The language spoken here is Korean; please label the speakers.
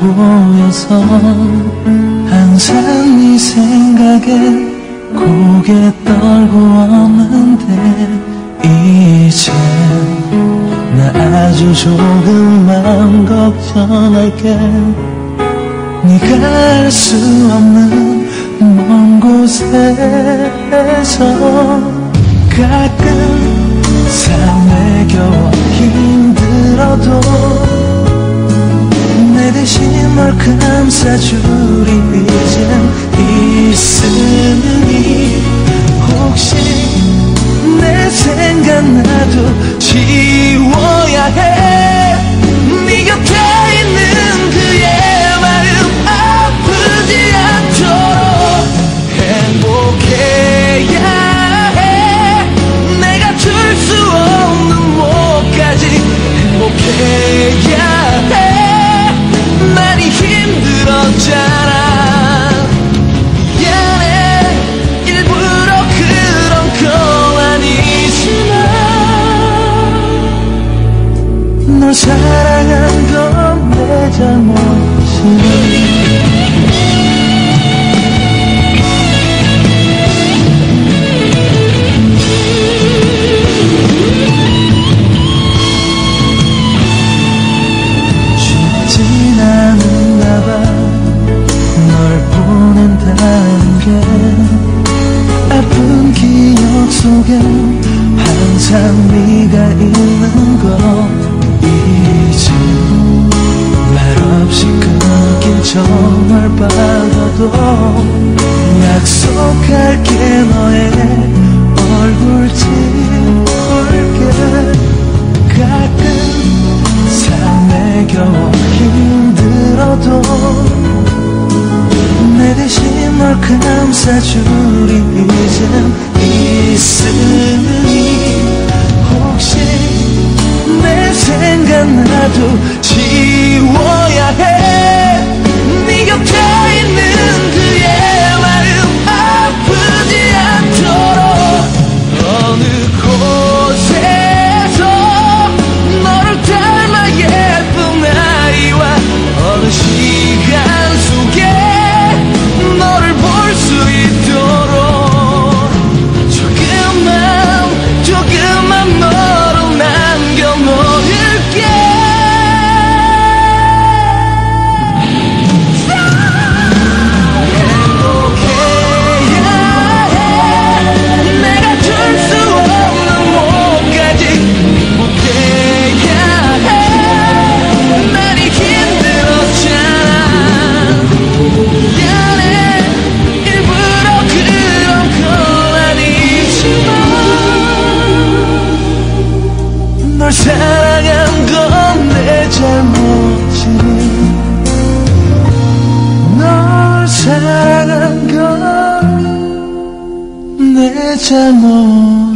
Speaker 1: 보여서 항상 네 생각에 고개 떨고 없는데 이제 나 아주 조금만 걱정할게. 네가 알 수 없는 먼 곳에서 가끔 삶에 힘들었잖아. 미안해. 일부러 그런 건 아니지만 널 사랑한 건 내 잘못이야 속엔 항상 네가 있는 거 이제 말없이 끊긴 전화를 받아도 약속할게 너의 얼굴 지울게. 가끔 삶에 겨워 힘들어도 내 대신 널 감싸주리 이젠 있 사랑한 건 내 잘못이니 널 사랑한 건 내 잘못이니